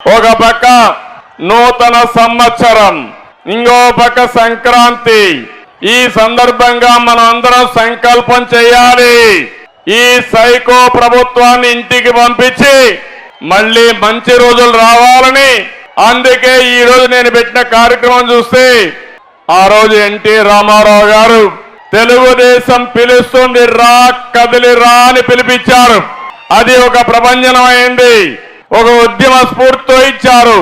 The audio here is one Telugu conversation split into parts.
ఒక పక్క నూతన సంవత్సరం ఇంకో పక్క సంక్రాంతి. ఈ సందర్భంగా మనం అందరం సంకల్పం చేయాలి. ఈ సైకో ప్రభుత్వాన్ని ఇంటికి పంపించి మళ్ళీ మంచి రోజులు రావాలని అందుకే ఈ రోజు నేను పెట్టిన కార్యక్రమం చూస్తే ఆ రోజు ఎన్టీ రామారావు గారు తెలుగుదేశం పిలుస్తుంది రా కదిలి రా అని పిలిపించారు. అది ఒక ప్రపంచనమైంది అయింది ఒక ఉద్యమ స్ఫూర్తితో ఇచ్చారు.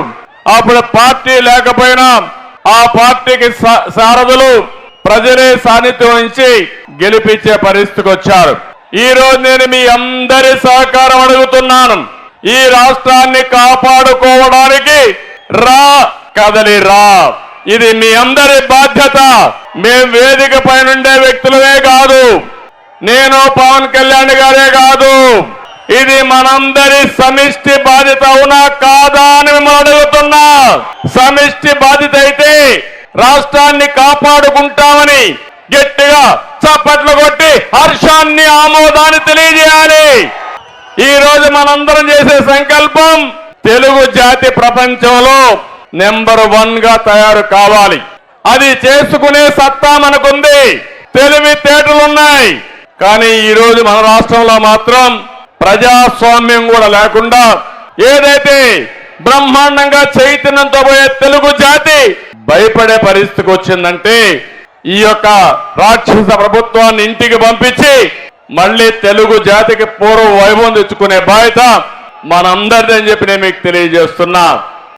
అప్పుడు పార్టీ లేకపోయినా ఆ పార్టీకి సారథులు ప్రజలే సాన్నిధ్యం నుంచి గెలిపించే పరిస్థితికి వచ్చారు. ఈ రోజు నేను మీ అందరి సహకారం అడుగుతున్నాను. ఈ రాష్ట్రాన్ని కాపాడుకోవడానికి రా కదలి రా. ఇది మీ అందరి బాధ్యత. మేం వేదిక పైనుండే వ్యక్తులమే కాదు. నేను పవన్ కళ్యాణ్ గారే కాదు. ఇది మనందరి సమిష్టి బాధ్యత అవునా కాదా అని మిమ్మల్ని అడుగుతున్నా. సమిష్టి బాధ్యత అయితే రాష్ట్రాన్ని కాపాడుకుంటామని గట్టిగా చప్పట్లు కొట్టి హర్షాన్ని ఆమోదాన్ని తెలియజేయాలి. ఈ రోజు మనందరం చేసే సంకల్పం తెలుగు జాతి ప్రపంచంలో నెంబర్ వన్గా తయారు కావాలి. అది చేసుకునే సత్తా మనకుంది. తెలివితేటలున్నాయి కానీ ఈ రోజు మన రాష్ట్రంలో మాత్రం ప్రజాస్వామ్యం కూడా లేకుండా ఏదైతే బ్రహ్మాండంగా చైతన్యంతో పోయే తెలుగు జాతి భయపడే పరిస్థితికి వచ్చిందంటే ఈ యొక్క రాక్షస ప్రభుత్వాన్ని ఇంటికి పంపించి మళ్ళీ తెలుగు జాతికి పూర్వ వైభవం తెచ్చుకునే బాధ్యత మనందరిదని చెప్పి నేను మీకు తెలియజేస్తున్నా.